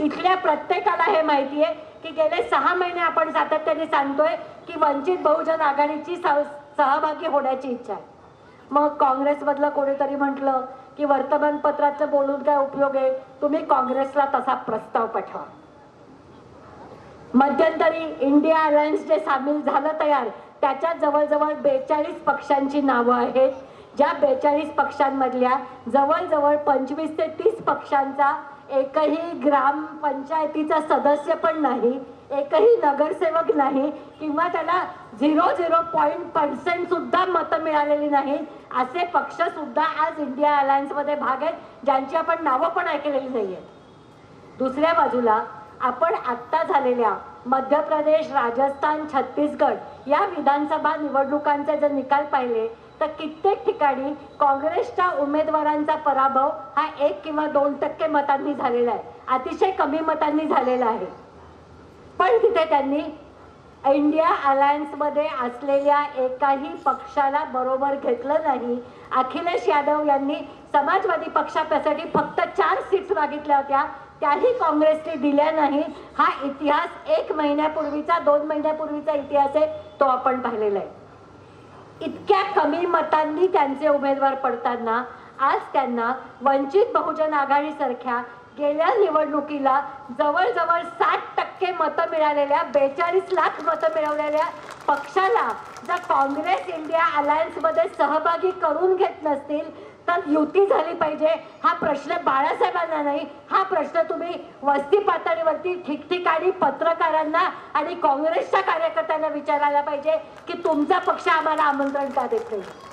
इथल्या प्रत्येकाला हे माहिती आहे की गेले सहा महिने आपण सातत्याने सांगतोय की वंचित बहुजन आघाडीची सह- सहभागी होण्याची इच्छा आहे. मग काँग्रेसमधलं कोणीतरी म्हटलं की वर्तमानपत्राचं बोलून काय उपयोग आहे? तुम्ही काँग्रेसला तसा प्रस्ताव पाठवा. मध्यंतरी इंडिया अलायन्स जे सामील झालं तयार त्याच्या जवळजवळ बेचाळीस पक्षांची नावं आहेत. ज्या बेचाळीस पक्षांमधल्या जवळजवळ पंचवीस ते तीस पक्षांचा एकही ग्रामपंचायतीचा सदस्य पण नाही एकही नगरसेवक नाही किंवा त्याला झिरो झिरो पॉईंट पर्सेंट सुद्धा मतं मिळालेली नाही असे पक्ष सुद्धा आज इंडिया अलायन्समध्ये भाग आहेत ज्यांची आपण नावं पण ऐकलेली नाही आहेत दुसऱ्या बाजूला आपण आत्ता झालेल्या मध्य प्रदेश राजस्थान छत्तीसगड या विधानसभा निवडणुकांचे जर निकाल पाहिले तर कित्येक ठिकाणी काँग्रेसच्या उमेदवारांचा पराभव हा एक किंवा दोन टक्के मतांनी झालेला आहे. अतिशय कमी मतांनी झालेला आहे. पण तिथे त्यांनी इंडिया अलायन्समध्ये असलेल्या एकाही पक्षाला बरोबर घेतलं नाही. अखिलेश यादव यांनी समाजवादी पक्षासाठी फक्त चार सीट्स मागितल्या होत्या. त्याही काँग्रेसने दिल्या नाही हा इतिहास एक महिन्यापूर्वीचा दोन महिन्यापूर्वीचा इतिहास आहे तो आपण पाहिलेला आहे. इतक्या कमी मतांनी त्यांचे उमेदवार पडताना आज त्यांना वंचित बहुजन आघाडीसारख्या गेल्या निवडणुकीला जवळजवळ साठ टक्के मतं मिळालेल्या बेचाळीस लाख मतं मिळवलेल्या पक्षाला जर काँग्रेस इंडिया अलायन्समध्ये सहभागी करून घेत नसतील तर युती झाली पाहिजे. हा प्रश्न बाळासाहेबांना नाही. हा प्रश्न तुम्ही वस्ती पातळीवरती ठिकठिकाणी पत्रकारांना आणि काँग्रेसच्या कार्यकर्त्यांना विचारायला पाहिजे की तुमचा पक्ष आम्हाला आमंत्रण का देत नाही?